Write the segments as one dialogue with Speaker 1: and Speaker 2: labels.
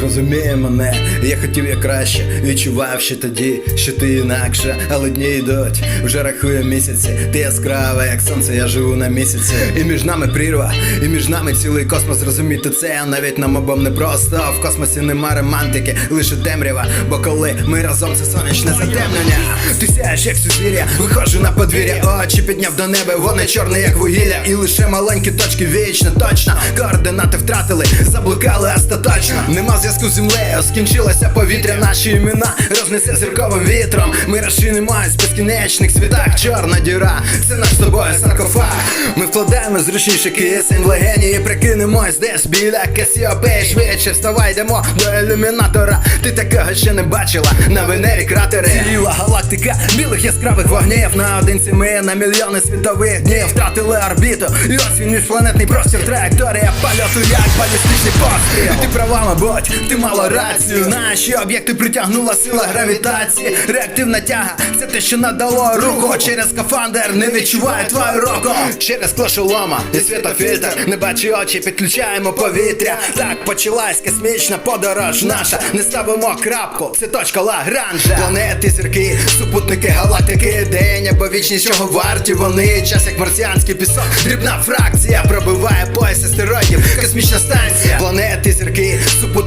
Speaker 1: зрозуміє мене. Я хотів як краще, відчував ще тоді, що ти інакше, але дні йдуть, вже рахую місяці. Ти яскрава, як сонце, я живу на місяці. І між нами прірва, і між нами цілий космос. Зрозуміти це навіть нам обом не просто. В космосі нема романтики, лише темрява. Бо коли ми разом це сонячне затемнення. Ти сяєш як сузір'я, виходжу на подвір'я, очі підняв до неба, вони чорні, як вугілля. І лише маленькі точки вічно, точно. Координати втратили, заблукали остаточно. Нема зв'язку з землею, скінчилося повітря, наші імена рознесе зірковим вітром. Ми розчинимось в безкінечних світах. Чорна діра, це наш з тобою саркофаг. Ми вкладаємо зручніше кисень в легені і прикинемось десь біля Касіопеї Швидше вставай, йдемо до ілюмінатора. Ти такого ще не бачила на Венері кратери. Ціла галактика білих яскравих вогнів. Наодинці ми на мільйони світових днів втратили орбіту. І ось він міжпланетний простір, траєкторія польоту, як балістичний постріл. І ти права, мабуть, ти мала рацію. Наші об'єкти притягнула сила гравітації. Реактивна тяга, це те, що надало руку. Через скафандр не відчуваю твою руку. Через шолома і світофільтр. Не бачу очі, підключаємо повітря. Так почалась космічна подорож наша. Не ставимо крапку, це точка Лагранжа. Планети, зірки, супутники, галактики, день або вічність, чого варті вони. Час як марсіанський пісок, дрібна фракція пробиває пояс астероїдів, космічна станція. Планети, зірки,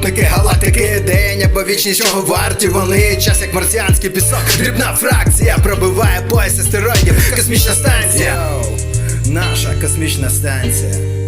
Speaker 1: супутники, галактики, день або вічність, чого варті вони. Час як марсіанський пісок, дрібна фракція пробиває пояс астероїдів, космічна станція. Наша космічна станція.